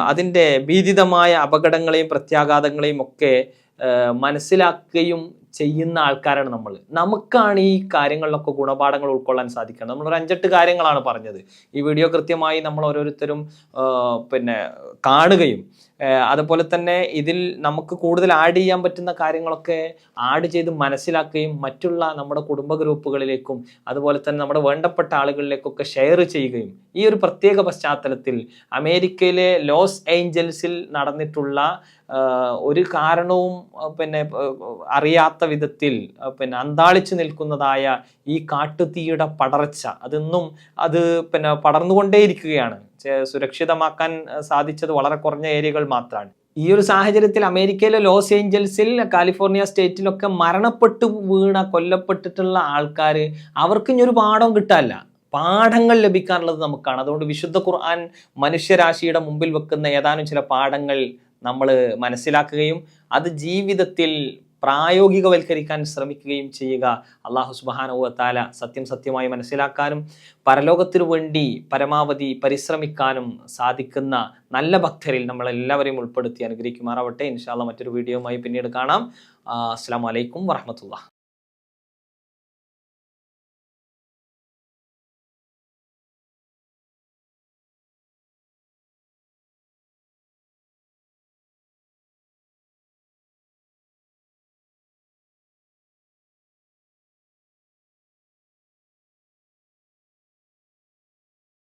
അതിന്റെ ഭീതിതമായ അപകടങ്ങളെയും പ്രത്യാഘാതങ്ങളെയും ഒക്കെ മനസ്സിലാക്കുകയും ചെയ്യുന്ന ആൾക്കാരാണ് നമ്മൾ നമുക്കാണ് ഈ കാര്യങ്ങളിലൊക്കെ ഗുണപാഠങ്ങൾ ഉൾക്കൊള്ളാൻ സാധിക്കുന്നത്. നമ്മൾ ഒരു അഞ്ചെട്ട് കാര്യങ്ങളാണ് പറഞ്ഞത്. ഈ വീഡിയോ കൃത്യമായി നമ്മൾ ഓരോരുത്തരും പിന്നെ കാണുകയും അതുപോലെ തന്നെ ഇതിൽ നമുക്ക് കൂടുതൽ ആഡ് ചെയ്യാൻ പറ്റുന്ന കാര്യങ്ങളൊക്കെ ആഡ് ചെയ്ത് മനസ്സിലാക്കുകയും മറ്റുള്ള നമ്മുടെ കുടുംബ ഗ്രൂപ്പുകളിലേക്കും അതുപോലെ തന്നെ നമ്മുടെ വേണ്ടപ്പെട്ട ആളുകളിലേക്കൊക്കെ ഷെയർ ചെയ്യുകയും ഈ ഒരു പ്രത്യേക പശ്ചാത്തലത്തിൽ അമേരിക്കയിലെ ലോസ് ഏഞ്ചൽസിൽ നടന്നിട്ടുള്ള ഒരു കാരണവും പിന്നെ അറിയാത്ത വിധത്തിൽ പിന്നെ അന്താളിച്ചു നിൽക്കുന്നതായ ഈ കാട്ടുതീയുടെ പടർച്ച അതൊന്നും അത് പിന്നെ പടർന്നുകൊണ്ടേയിരിക്കുകയാണ്. സുരക്ഷിതമാക്കാൻ സാധിച്ചത് വളരെ കുറഞ്ഞ ഏരിയകൾ മാത്രമാണ്. ഈ ഒരു സാഹചര്യത്തിൽ അമേരിക്കയിലെ ലോസ് ഏഞ്ചൽസിൽ കാലിഫോർണിയ സ്റ്റേറ്റിലൊക്കെ മരണപ്പെട്ടു വീണ കൊല്ലപ്പെട്ടിട്ടുള്ള ആൾക്കാർ അവർക്ക് ഇനി ഒരു പാഠം കിട്ടാല്ല പാഠങ്ങൾ ലഭിക്കാനുള്ളത് നമുക്കാണ്. അതുകൊണ്ട് വിശുദ്ധ ഖുർആൻ മനുഷ്യരാശിയുടെ മുമ്പിൽ വെക്കുന്ന ഏതാനും ചില പാഠങ്ങൾ നമ്മൾ മനസ്സിലാക്കുകയും അത് ജീവിതത്തിൽ പ്രായോഗികവൽക്കരിക്കാൻ ശ്രമിക്കുകയും ചെയ്യുക. അള്ളാഹു സുബാനുവത്താല സത്യം സത്യമായി മനസ്സിലാക്കാനും പരലോകത്തിനു വേണ്ടി പരമാവധി പരിശ്രമിക്കാനും സാധിക്കുന്ന നല്ല ഭക്തരിൽ നമ്മളെല്ലാവരെയും ഉൾപ്പെടുത്തി അനുഗ്രഹിക്കുമാറാവട്ടെ. ഇൻഷാല്ല മറ്റൊരു വീഡിയോയുമായി പിന്നീട് കാണാം. അസ്സാം വലൈക്കും വറഹമത്തുള്ള